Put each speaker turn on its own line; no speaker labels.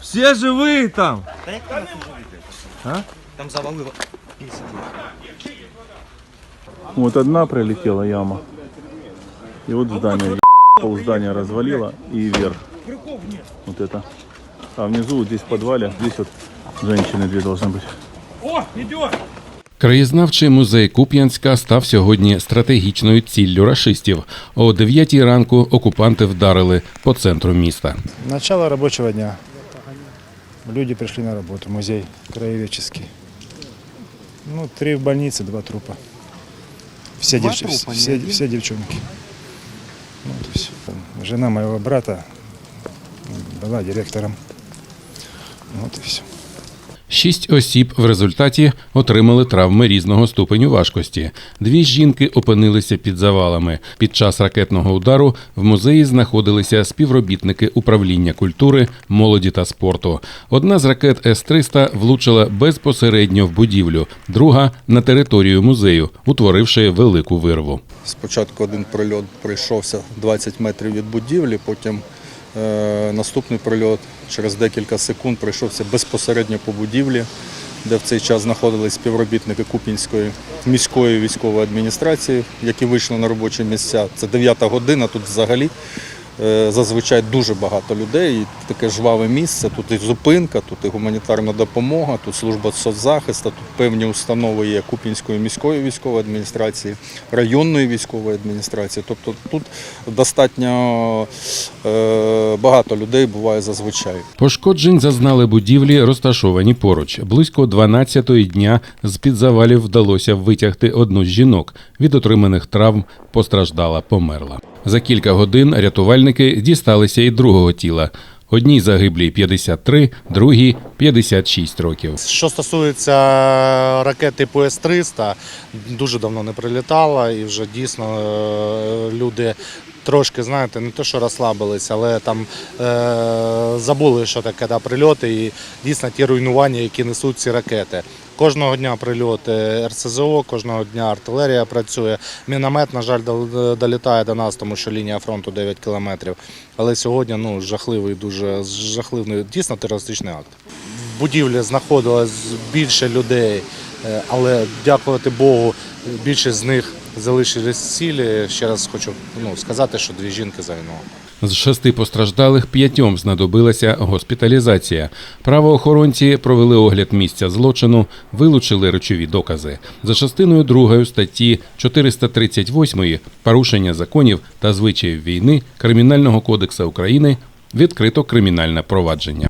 Все живі там.
Та як там
А?
Там завалило.
Вот одна прилетела яма. И вот здание, пол здания развалило и вверх. Вот это. А внизу, вот здесь в подвале, здесь вот женщины две должны быть.
Краєзнавчий музей Куп'янська став сьогодні стратегічною ціллю рашистів. О 9 ранку окупанти вдарили по центру міста.
Начало рабочего дня. Люди пришли на работу, музей краеведческий. Ну, три в больнице, два трупа. Все,
Два
девч-
трупа,
все,
один?
все девчонки. Ну, то есть, жена моего брата была директором. Вот и все.
Шість осіб в результаті отримали травми різного ступеню важкості. Дві жінки опинилися під завалами. Під час ракетного удару в музеї знаходилися співробітники управління культури, молоді та спорту. Одна з ракет С-300 влучила безпосередньо в будівлю, друга на територію музею, утворивши велику вирву.
Спочатку один прильот прийшовся 20 метрів від будівлі, потім наступний прильот через декілька секунд пройшовся безпосередньо по будівлі, де в цей час знаходились співробітники Купінської міської військової адміністрації, які вийшли на робочі місця. Це 9 година, тут взагалі е, зазвичай дуже багато людей. І таке жваве місце. Тут і зупинка, тут і гуманітарна допомога, тут служба соцзахисту, тут певні установи є Купінської міської військової адміністрації, районної військової адміністрації. Тобто тут достатньо е, багато людей буває зазвичай.
Пошкоджень зазнали будівлі, розташовані поруч. Близько 12-ї дня з-під завалів вдалося витягти одну з жінок. Від отриманих травм постраждала, померла. За кілька годин рятувальники дісталися і другого тіла. Одній загиблій 53, другій 56 років.
Що стосується ракет типу С-300, дуже давно не прилітала і вже дійсно е, люди трошки, знаєте, не те, що розслабились, але там е, забули, що таке да, прильоти і дійсно ті руйнування, які несуть ці ракети. Кожного дня прильоти РСЗО, кожного дня артилерія працює. Міномет, на жаль, долітає до нас, тому що лінія фронту 9 кілометрів. Але сьогодні ну, жахливий, дуже жахливий, дійсно терористичний акт. В будівлі знаходилось більше людей, е, але дякувати Богу, більшість з них залишились цілі. Ще раз хочу ну, сказати, що дві жінки загинули.
З шести постраждалих п'ятьом знадобилася госпіталізація. Правоохоронці провели огляд місця злочину, вилучили речові докази. За частиною другою статті 438 порушення законів та звичаїв війни Кримінального кодексу України відкрито кримінальне провадження.